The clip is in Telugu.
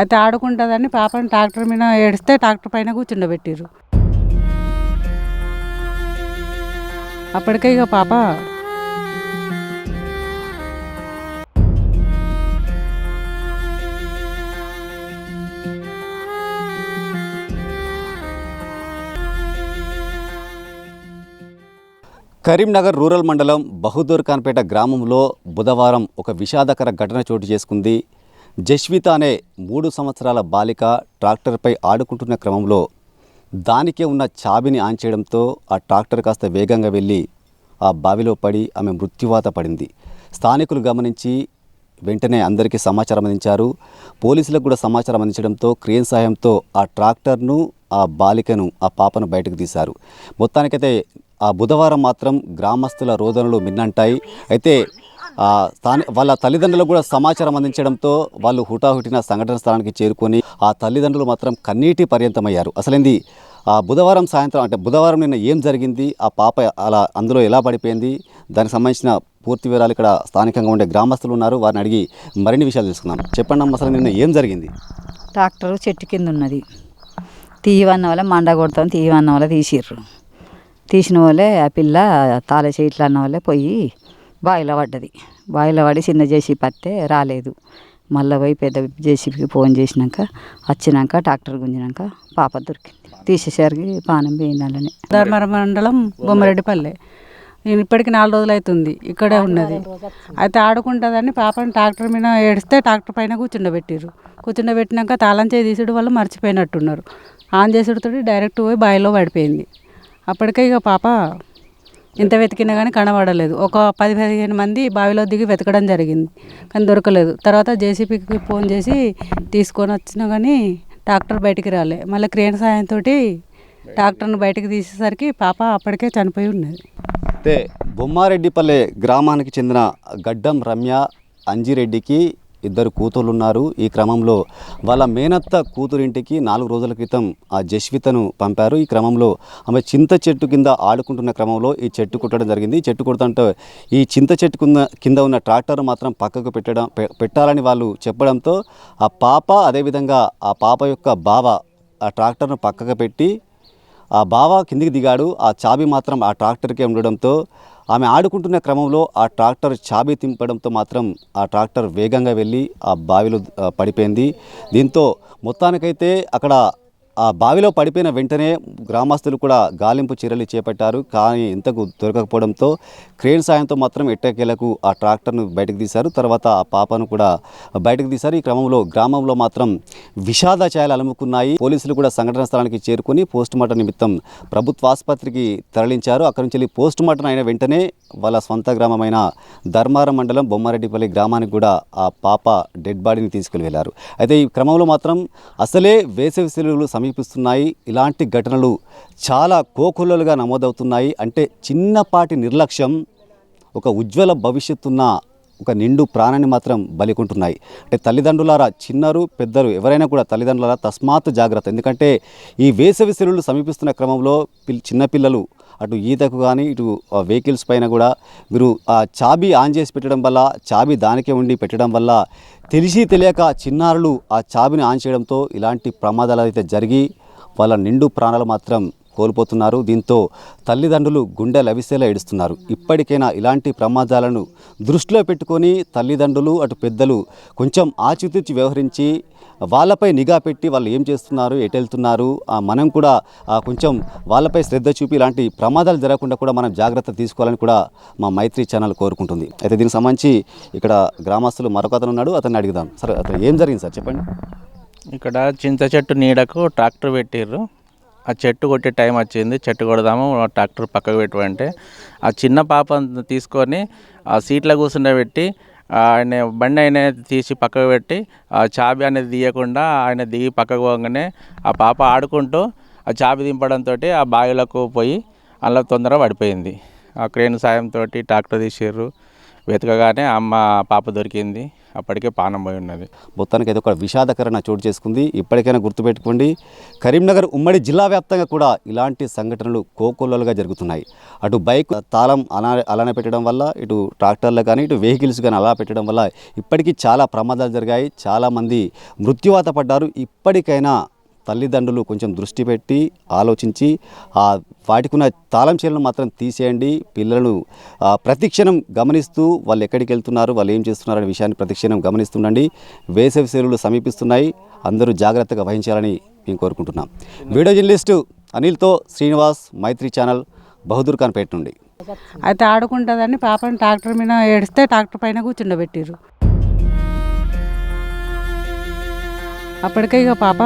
అయితే ఆడుకుంటుందని పాపని ట్రాక్టర్ మీద ఏడిస్తే ట్రాక్టర్ పైన కూర్చుండబెట్టిర్రు. అప్పటికే ఇక పాప కరీంనగర్ రూరల్ మండలం బహదూర్ ఖాన్పేట గ్రామంలో బుధవారం ఒక విషాదకర ఘటన చోటు చేసుకుంది. జస్విత అనే మూడు సంవత్సరాల బాలిక ట్రాక్టర్పై ఆడుకుంటున్న క్రమంలో దానికే ఉన్న చాబిని ఆన్ చేయడంతో ఆ ట్రాక్టర్ కాస్త వేగంగా వెళ్ళి ఆ బావిలో పడి ఆమె మృత్యువాత పడింది. స్థానికులు గమనించి వెంటనే అందరికీ సమాచారం అందించారు. పోలీసులకు కూడా సమాచారం అందించడంతో క్రేన్ సాయంతో ఆ ట్రాక్టర్ను ఆ బాలికను ఆ పాపను బయటకు తీశారు. మొత్తానికైతే ఆ బుధవారం మాత్రం గ్రామస్తుల రోదనలు మిన్నంటాయి. అయితే స్థాని వాళ్ళ తల్లిదండ్రులకు కూడా సమాచారం అందించడంతో వాళ్ళు హుటాహుటిన సంఘటన స్థలానికి చేరుకొని ఆ తల్లిదండ్రులు మాత్రం కన్నీటి పర్యంతమయ్యారు. అసలేంది? ఆ బుధవారం సాయంత్రం అంటే బుధవారం నిన్న ఏం జరిగింది? ఆ పాప అలా అందులో ఎలా పడిపోయింది? దానికి సంబంధించిన పూర్తి వివరాలు ఇక్కడ స్థానికంగా ఉండే గ్రామస్తులు ఉన్నారు. వారిని అడిగి మరిన్ని విషయాలు తెలుసుకుందాం. చెప్పండి అమ్మ అసలు నిన్న ఏం జరిగింది? ట్రాక్టర్ చెట్టు కింద ఉన్నది. తీయవన్న వల్ల మండ కొడతాం తీయవన్న వల్ల తీసిర్రు. తీసిన వాళ్ళే ఆ పిల్ల తాళ చేయిట్లు అన్న వాళ్ళే పోయి బావిలో పడ్డది. బావిలో పడి చిన్న జేసీ పత్తే రాలేదు. మళ్ళీ పోయి పెద్ద జేసీబీకి ఫోన్ చేసినాక వచ్చినాక ట్రాక్టర్ గుంజినాక పాప దొరికింది. తీసేసరికి పానం పోయిందని ధర్మర మండలం బొమ్మరెడ్డిపల్లె. నేను ఇప్పటికి నాలుగు రోజులు అవుతుంది ఇక్కడే ఉన్నది. అయితే ఆడుకుంటుందని పాపని ట్రాక్టర్ మీద ఏడిస్తే ట్రాక్టర్ పైన కూర్చుండబెట్టారు కూర్చుండబెట్టినాక తాళం చేయి తీసుడు వల్ల మర్చిపోయినట్టున్నారు. ఆన్ చేసుడుతో డైరెక్ట్ పోయి బావిలో పడిపోయింది. అప్పటికే ఇక పాప ఇంత వెతికినా కానీ కనబడలేదు. ఒక పది పదిహేను మంది బావిలో దిగి వెతకడం జరిగింది. కానీ దొరకలేదు. తర్వాత జేసీపీకి ఫోన్ చేసి తీసుకొని వచ్చినా కానీ ట్రాక్టర్ బయటికి రాలే. మళ్ళీ క్రేన్ సాయంతో ట్రాక్టర్ను బయటకు తీసేసరికి పాప అప్పటికే చనిపోయి ఉన్నది. అయితే బొమ్మారెడ్డిపల్లె గ్రామానికి చెందిన గడ్డం రమ్య అంజిరెడ్డికి ఇద్దరు కూతుర్లు ఉన్నారు ఈ క్రమంలో వాళ్ళ మేనత్త కూతురింటికి నాలుగు రోజుల క్రితం ఆ జస్వితను పంపారు. ఈ క్రమంలో ఆమె చింత చెట్టు కింద ఆడుకుంటున్న క్రమంలో ఈ చెట్టు కుట్టడం జరిగింది. ఈ చెట్టు కుడుతుంటే ఈ చింత చెట్టు కింద కింద ఉన్న ట్రాక్టర్ మాత్రం పక్కకు పెట్టడం పె- పెట్టాలని వాళ్ళు చెప్పడంతో ఆ పాప అదేవిధంగా ఆ పాప యొక్క బావ ఆ ట్రాక్టర్ను పక్కకు పెట్టి ఆ బావ కిందికి దిగాడు. ఆ చాబి మాత్రం ఆ ట్రాక్టర్కే ఉండడంతో ఆమె ఆడుకుంటున్న క్రమంలో ఆ ట్రాక్టర్ చాబీ తింపడంతో మాత్రం ఆ ట్రాక్టర్ వేగంగా వెళ్ళి ఆ బావిలో పడిపోయింది. దీంతో మొత్తానికైతే అక్కడ ఆ బావిలో పడిపోయిన వెంటనే గ్రామస్తులు కూడా గాలింపు చర్యలు చేపట్టారు. కానీ ఇంతకు దొరకకపోవడంతో క్రేన్ సాయంతో మాత్రం ఎట్టకేలకు ఆ ట్రాక్టర్ను బయటకు తీశారు. తర్వాత ఆ పాపను కూడా బయటకు తీశారు. ఈ క్రమంలో గ్రామంలో మాత్రం విషాద ఛాయలు అలుముకున్నాయి. పోలీసులు కూడా సంఘటన స్థలానికి చేరుకొని పోస్ట్ మార్టం నిమిత్తం ప్రభుత్వ ఆసుపత్రికి తరలించారు. అక్కడి నుంచి వెళ్ళి పోస్ట్ మార్టం అయిన వెంటనే వాళ్ళ సొంత గ్రామమైన ధర్మారం మండలం బొమ్మారెడ్డిపల్లి గ్రామానికి కూడా ఆ పాప డెడ్ బాడీని తీసుకుని వెళ్ళారు. అయితే ఈ క్రమంలో మాత్రం అసలే వేసవి సెలవులు సమీపిస్తున్నాయి. ఇలాంటి ఘటనలు చాలా కోకొల్లలుగా నమోదవుతున్నాయి. అంటే చిన్నపాటి నిర్లక్ష్యం ఒక ఉజ్వల భవిష్యత్తున్న ఒక నిండు ప్రాణాన్ని మాత్రం బలికుంటున్నాయి. అంటే తల్లిదండ్రులారా చిన్నరు పెద్దలు ఎవరైనా కూడా తల్లిదండ్రులారా తస్మాత్ జాగ్రత్త. ఎందుకంటే ఈ వేసవి సెలవులు సమీపిస్తున్న క్రమంలో పిల్ చిన్నపిల్లలు అటు ఈతకు కానీ ఇటు వెహికల్స్ పైన కూడా మీరు ఆ చాబీ ఆన్ చేసి పెట్టడం వల్ల చాబీ దానికే ఉండి పెట్టడం వల్ల తెలిసి తెలియక చిన్నారులు ఆ చాబీని ఆన్ చేయడంతో ఇలాంటి ప్రమాదాలు అయితే జరిగి వాళ్ళ నిండు ప్రాణాలు మాత్రం కోల్పోతున్నారు. దీంతో తల్లిదండ్రులు గుండె లవిసేలా ఏడుస్తున్నారు. ఇప్పటికైనా ఇలాంటి ప్రమాదాలను దృష్టిలో పెట్టుకొని తల్లిదండ్రులు అటు పెద్దలు కొంచెం ఆచితూచి వ్యవహరించి వాళ్ళపై నిఘా పెట్టి వాళ్ళు ఏం చేస్తున్నారు ఎటు వెళ్తున్నారు మనం కూడా కొంచెం వాళ్ళపై శ్రద్ధ చూపి ఇలాంటి ప్రమాదాలు జరగకుండా కూడా మనం జాగ్రత్త తీసుకోవాలని కూడా మా మైత్రి ఛానల్ కోరుకుంటుంది. అయితే దీనికి సంబంధించి ఇక్కడ గ్రామస్తులు మరొక అతను ఉన్నాడు. అతన్ని అడుగుదాం. సరే అతను ఏం జరిగింది సార్? చెప్పండి. ఇక్కడ చింత చెట్టు నీడకు ట్రాక్టర్ పెట్టిర్రు. ఆ చెట్టు కొట్టే టైం వచ్చింది. చెట్టు కొడదాము ట్రాక్టర్ పక్కకు పెట్టమంటే. ఆ చిన్న పాపను తీసుకొని ఆ సీట్లో కూర్చుండబెట్టి ఆయన బండి ఆయన తీసి పక్కకు పెట్టి ఆ చాబీ అనేది తీయకుండా ఆయన దిగి పక్కకు పోగానే ఆ పాప ఆడుకుంటూ ఆ చాబీ దింపడంతో ఆ బావిలకు పోయి అందులో తొందరగా పడిపోయింది. ఆ క్రేన్ సాయంతో ట్రాక్టర్ తీసారు వెతకగానే అమ్మ పాప దొరికింది. అప్పటికే పానం పోయి ఉన్నది. మొత్తానికి అయితే ఒక విషాదకరణ చోటు చేసుకుంది. ఇప్పటికైనా గుర్తుపెట్టుకోండి కరీంనగర్ ఉమ్మడి జిల్లా వ్యాప్తంగా కూడా ఇలాంటి సంఘటనలు కోకొల్లలుగా జరుగుతున్నాయి. అటు బైక్ తాళం అలా అలానే పెట్టడం వల్ల ఇటు ట్రాక్టర్లు కానీ ఇటు వెహికల్స్ కానీ అలా పెట్టడం వల్ల ఇప్పటికీ చాలా ప్రమాదాలు జరిగాయి. చాలామంది మృత్యువాత పడ్డారు. ఇప్పటికైనా తల్లిదండ్రులు కొంచెం దృష్టి పెట్టి ఆలోచించి ఆ వాటికున్న తాళం చీలను మాత్రం తీసేయండి. పిల్లలను ప్రతిక్షణం గమనిస్తూ వాళ్ళు ఎక్కడికి వెళ్తున్నారు వాళ్ళు ఏం చేస్తున్నారు అనే విషయాన్ని ప్రతిక్షణం గమనిస్తుండండి. వేసవి సెలవులు సమీపిస్తున్నాయి. అందరూ జాగ్రత్తగా వహించాలని మేము కోరుకుంటున్నాం. వీడియో జర్నలిస్టు అనిల్తో శ్రీనివాస్ మైత్రి ఛానల్ బహదూర్ ఖాన్ పేట నుండి. అయితే ఆడుకుంటుందని పాపని ట్రాక్టర్ మీద ఏడిస్తే ట్రాక్టర్ పైన కూర్చుండబెట్టిర్రు. అప్పటికే ఇక పాప